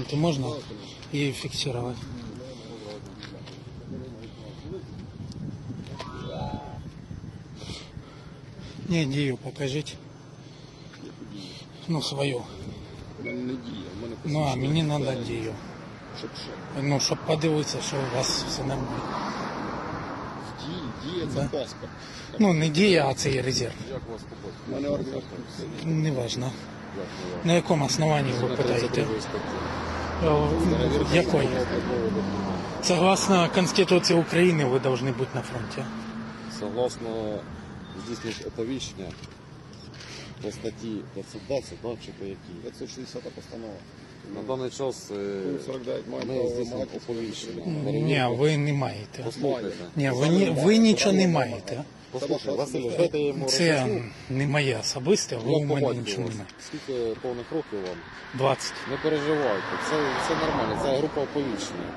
Это можно и фиксировать. Не, дію покажіть. Ну, свою. У мене не діє, в мене Ну, а мені треба дію. щоб що. Ну, щоб подивитися, що у вас все нормально. Діє, діє це паспорт. Ну, не дія, а це є резерв. Як у вас побачити? У мене ордер. Неважно. На якому основанні ви питаєте? Е, Якої? Согласно Конституції України, ви повинні бути на фронті. Согласно здійснюють оповіщення по статті 520, да, чи по якій? 560 постанова. На даний час е, ми здійснюємо оповіщення. Ні, ви не маєте. Послухайте. Ні, ви, ні, ви нічого не маєте. Послухайте, Василь, дайте я йому Це не моє особисте, ви Як у по мене батьку нічого вас? не маєте. Скільки повних років вам? 20. Не переживайте, це, це нормально, це група оповіщення.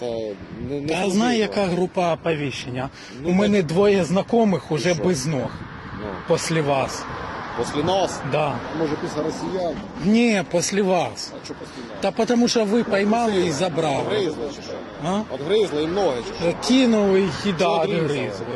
Це не, не Та знаю, яка група оповіщення. Ну, У мене двоє знайомих уже що? без ног Ну, після вас. після нас Да. Може після росіян, Ні, після вас. а що постійно? Та тому що ви поймали і забрали. Отгризли чи що? А? Отгризли і ноги чи що? Кинули і да, Що відрізали? гризли.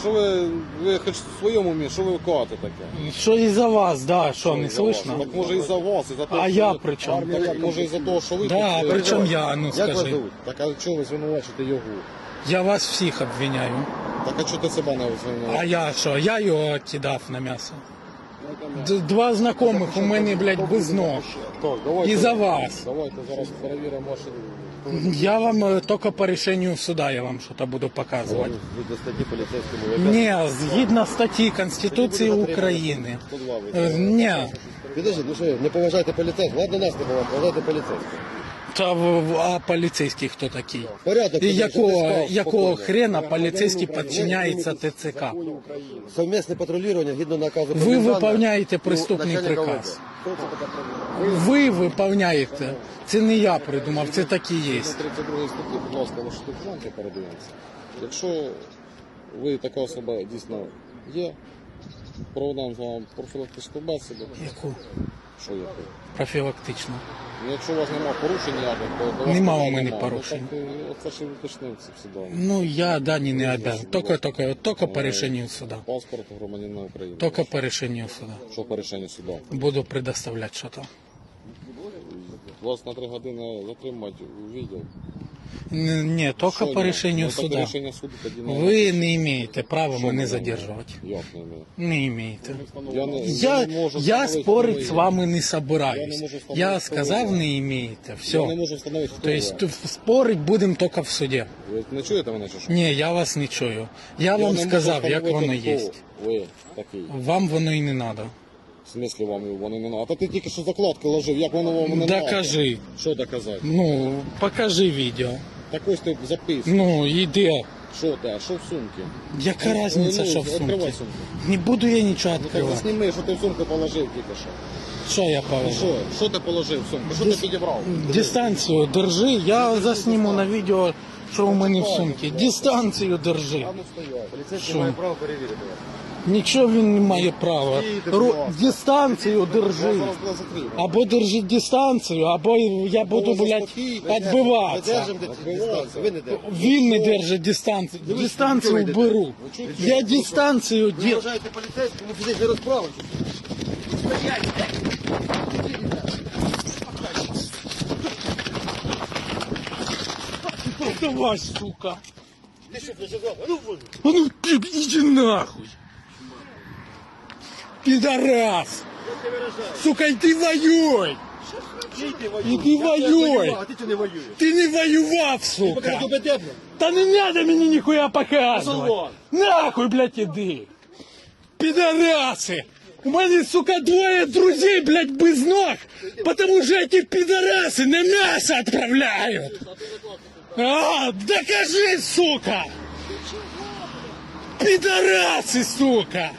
Що ви, ви хоч в своєму умі, що ви кажете таке? Що і за вас, да, що, не за вас? слышно? Так може і за вас, і за те, А що я ви- при чому? Армія, так, може і за те, що ви Да, тут, при е, чому я, ну Як вас скажи. зовуть? Так а чого ви звинувачите його? Я вас всіх обвиняю. Так а чого ти себе не А звинувачуєш? я що? Я його кидав на м'ясо. Д- Два знайомих у мене, блядь, без ног. Так, давайте, І за вас. Давайте зараз перевіримо ваші... Я вам е, тільки по рішенню суда я вам щось буду показувати. До статті поліцейському Ні, згідно статті Конституції України. Е, Ні, Підожди, ну що, не поважайте поліцейських. Ладно, нас не поважайте, поважайте поліцейських. та в- в- а поліцейський хто такий? Порядок. І якого, якого хрена поліцейський підчиняється ТЦК? Совмісне патрулювання, згідно наказу Ви коменданта, виконуєте ну, преступний начальника приказ. ОВД. Хто це? Ви виповняєте. Це не я придумав, це так і є. 32 статті, будь ласка, ваші документи передивимося. Якщо ви така особа дійсно є, проведемо з вами профілактичну бесіду. Яку? Що є? Профілактично. Ну, Якщо у вас немає порушень ніяких, то до вас Нема питань у мене нема. порушень. Ну, так, е, Оце ж і це все дані. Ну, я дані не обязан. Тільки, тільки, тільки по рішенню суда. Паспорт громадянина України. Тільки по рішенню суда. Що по рішенню суда? Буду предоставляти що то. Вас на три години затримати у відділ. Н- Ні, Що тільки ні? по рішенню Ну, так суда. суду тоді не Ви не маєте права Що мене не задержувати. Як не маю? Не маєте. Я, не, Я, не можу я встановити, спорить з ви вами не Я не собираюсь. можу встановити, Я хто сказав, ви. не маєте. Я не Все. можу встановити, хто Тобто ви. спорить будемо тільки в суді. Ви не чуєте мене чи що? Ні, я вас не чую. Я не вам можу сказав, як встановити, воно хто є. Ви такий. Вам воно і не треба. В смислі вам воно не надо? А то ти тільки що закладки ложив, як воно вам не надо? Докажи. Що доказати? Ну, покажи відео. Так ось ти записуй. Ну, іде. Що ти? А що в сумці? Яка Ну, різниця, ну, що в відкривай сумці? сумку. Не буду я нічого Ну так відкривати. засніми, що ти в сумку положив тільки що. Що я Ну положив? що? Що ти положив в сумку? Що ти підібрав? Дистанцію держи, я засніму на відео, що у мене в сумці. Дистанцію держи. А ну стояв. Поліцейський Що? має право перевірити вас. Нічого він не має права. Стійте, Ру... будь ласка. Дистанцію Я держи. зараз тебе закрию. Або держи дистанцію, або я буду, Або блядь, заспокій, Ми відбиватися. держимо дистанцію, ви не держите. Він не держить дистанцію. Дистанцію беру. Я дистанцію Ви дел... вважаєте поліцейському фізичні розправи? Давай, сука. Ти що, прижигав? А ну вон. А ну ты иди нахуй. Пидорас. Сука, иди воюй. Ти воюй. Іди Я тебе воюй. воював, А ти чого не воюєш? Ти не воював, Поки сука. тебе дебне. Та не надо мені ніхуя показувати. Пошел Нахуй, блядь, іди. Пидораси. У мене, сука, двоє друзей, блядь, без ног, потому что эти пидорасы на мясо отправляют. А, докажи, сука. Пидорасы, сука.